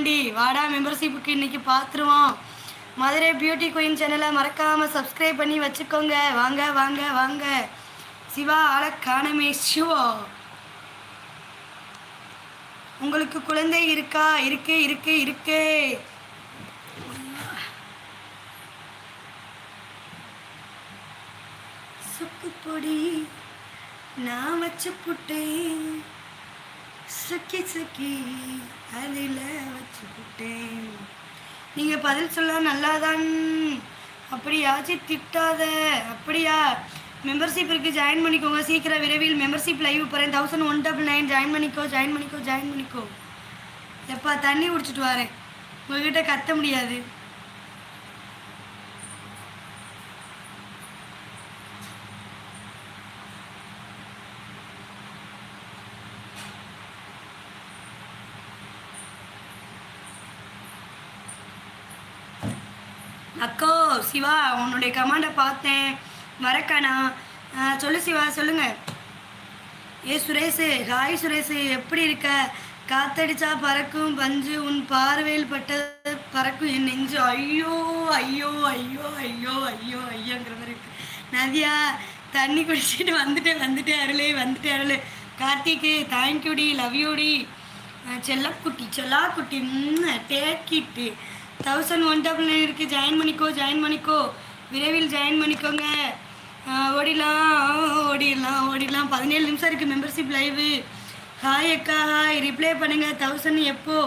பாண்டி வாடா மெம்பர்ஷிப்புக்கு இன்னைக்கு பார்த்துருவோம் மதுரை பியூட்டி குயின் சேனலை மறக்காமல் சப்ஸ்கிரைப் பண்ணி வச்சுக்கோங்க. வாங்க வாங்க வாங்க. சிவா ஆள காணமே சிவா. உங்களுக்கு குழந்தை இருக்கா? இருக்கு இருக்கு இருக்கு. சுக்கு பொடி நான் வச்ச புட்டேன். சுக்கி சுக்கி அதில் வச்சுக்கிட்டேன். நீங்கள் பதில் சொல்ல நல்லாதான். அப்படியாச்சும் திட்டாத. அப்படியா? மெம்பர்ஷிப் இருக்குது ஜாயின் பண்ணிக்கோங்க. சீக்கிரம் விரைவில் மெம்பர்ஷிப் லைவ் போகிறேன் thousand one double nine join பண்ணிக்கோ ஜாயின் பண்ணிக்கோ ஜாயின் பண்ணிக்கோ. எப்பா தண்ணி குடிச்சிட்டு வரேன். உங்ககிட்ட கத்த முடியாது. அக்கோ சிவா உன்னுடைய கமாண்டை பார்த்தேன். வரக்கானா சொல்லு சிவா சொல்லுங்க. ஏ சுரேஷ் ஹாய் சுரேஷ் எப்படி இருக்க? காத்தடிச்சா பறக்கும் பஞ்சு உன் பார்வையில் பட்டது பறக்கும் என் நெஞ்சு. ஐயோ ஐயோ ஐயோ ஐயோ ஐயோ ஐயோங்கிற மாதிரி இருக்கு. நதியா தண்ணி குடிச்சிட்டு வந்துட்டேன் வந்துட்டேன் அருளே வந்துட்டேன் அருளே. கார்த்திக்கு தேங்க்யூடி லவ்யூடி செல்லக்குட்டி செல்லாக்குட்டி டேக்கிட்டு தௌசண்ட் ஒன் டபுள் நைன் இருக்குது ஜாயின் பண்ணிக்கோ ஜாயின் பண்ணிக்கோ. விரைவில் ஜாயின் பண்ணிக்கோங்க. ஓடிலாம் ஓடிடலாம். ஓடிடலாம் ஓடிடலாம். பதினேழு நிமிஷம் இருக்குது மெம்பர்ஷிப் லைவு ஹாய் அக்கா ஹாய் ரிப்ளை பண்ணுங்கள் தௌசண்ட் எப்போ?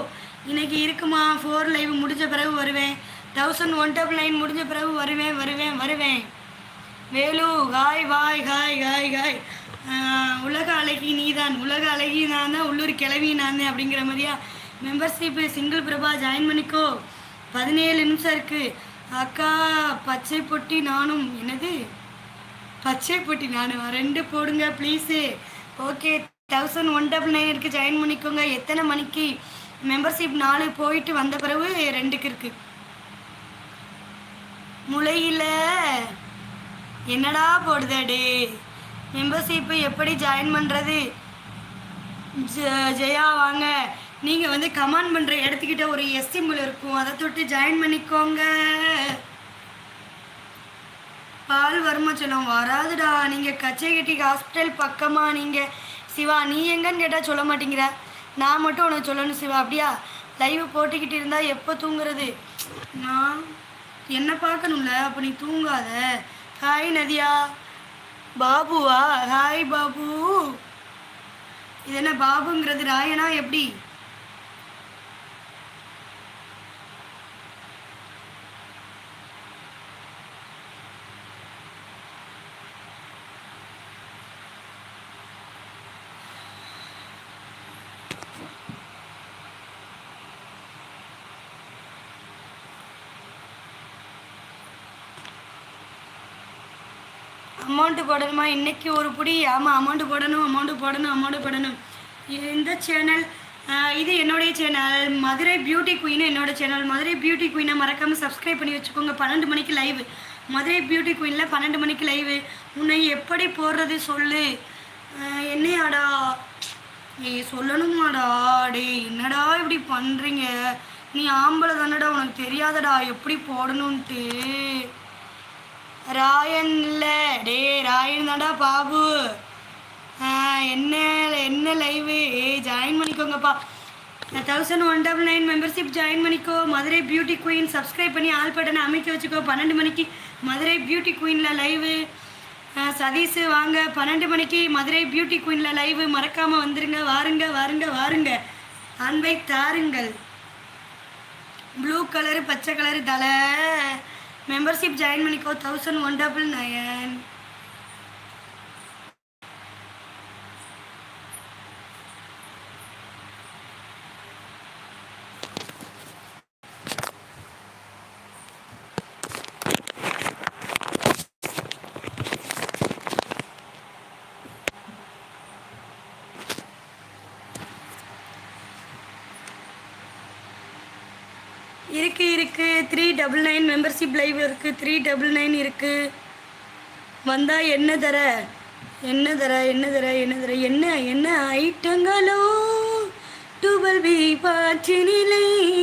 இன்றைக்கி இருக்குமா? ஃபோர் லைவ் முடிஞ்ச பிறகு வருவேன். தௌசண்ட் ஒன் டபுள் நைன் முடிஞ்ச பிறகு வருவேன் வருவேன் வருவேன். வேலு ஹாய் வாய் ஹாய் ஹாய் ஹாய் உலக அழகி நீதான். உலக அழகி நான் தான் உள்ளூர் கிளவி நான் அப்படிங்கிற மாதிரியா. மெம்பர்ஷிப்பு சிங்கிள் பிரபா ஜாயின் பண்ணிக்கோ. பதினேழு நிமிஷம் இருக்குது அக்கா பச்சை பொட்டி நானும். என்னது? பச்சை பொட்டி நானும். ரெண்டு போடுங்க please okay thousand one double nine இருக்குது ஜாயின் பண்ணிக்கோங்க. எத்தனை மணிக்கு மெம்பர்ஷிப் நாலு போயிட்டு வந்த பிறகு ரெண்டுக்கு இருக்குது முளையில். என்னடா போடுதடே மெம்பர்ஷிப்பு எப்படி ஜாயின் பண்ணுறது ஜெயா வாங்க. நீங்கள் வந்து கமெண்ட் பண்ணுற இடத்துக்கிட்ட ஒரு எஸ் சிம்பிள் இருக்கும். அதை தொட்டு ஜாயின் பண்ணிக்கோங்க. பால் வருமாச்சலம் வராதுடா. நீங்கள் கச்சைகட்டி ஹாஸ்பிட்டல் பக்கமாக நீங்கள் சிவா நீ எங்கன்னு கேட்டால் சொல்ல மாட்டேங்கிற. நான் மட்டும் உனக்கு சொல்லணும் சிவா. அப்படியா? லைவ் போட்டுக்கிட்டு இருந்தால் எப்போ தூங்குறது? நான் என்ன பார்க்கணும்ல? அப்போ நீ தூங்காத. ஹாய் நதியா. பாபுவா? ஹாய் பாபு. இது என்ன பாபுங்கிறது ராயனா எப்படி? அமௌண்ட்டு போடணுமா? இன்றைக்கி ஒரு புடி. ஆமாம் அமௌண்ட்டு போடணும் அமௌண்ட்டு போடணும் அமௌண்ட்டு போடணும். இந்த சேனல் இது என்னுடைய சேனல் மதுரை பியூட்டி குயின் என்னோடய சேனல் மதுரை பியூட்டி குயினை மறக்காமல் சப்ஸ்கிரைப் பண்ணி வச்சுக்கோங்க. பன்னெண்டு மணிக்கு லைவ் மதுரை பியூட்டி குயினில் பன்னெண்டு மணிக்கு லைவ் உன்னை எப்படி போடுறது சொல்லு. என்னையாடா? ஏய் சொல்லணுமாடா? டேய் என்னடா இப்படி பண்ணுறீங்க நீ ஆம்பளை தானடா உனக்கு தெரியாதடா. எப்படி போடணுன்ட்டு ராயன் இல்லை டே ராயன் தாண்டா பாபு. என்ன என்ன லைவு ஏய் join பண்ணிக்கோங்கப்பா. Thousand one double nine membership join பண்ணிக்கோ. மதுரை பியூட்டி குயின் சப்ஸ்கிரைப் பண்ணி ஆல் பட்டனை அமைக்க வச்சுக்கோ. பன்னெண்டு மணிக்கு மதுரை பியூட்டி குயினில் லைவு சதீஷ் வாங்க. பன்னெண்டு மணிக்கு மதுரை பியூட்டி குயினில் லைவு மறக்காமல் வந்துருங்க. வாருங்க வாருங்க வாருங்க. அன்பை தாருங்கள். ப்ளூ கலரு பச்சை கலரு தலை. மெம்பர்ஷிப் ஜாயின் பண்ணிக்கோ தௌசண்ட் ஒன் டபுள் நயன் இருக்கு இருக்கு. Three double nine membership live இருக்கு. த்ரீ டபுள் நைன் இருக்கு. வந்தா என்ன தர? என்ன தர? என்ன தர? என்ன தர? என்ன என்ன ஐட்டங்களோ? Twelve B பாற்றினிலே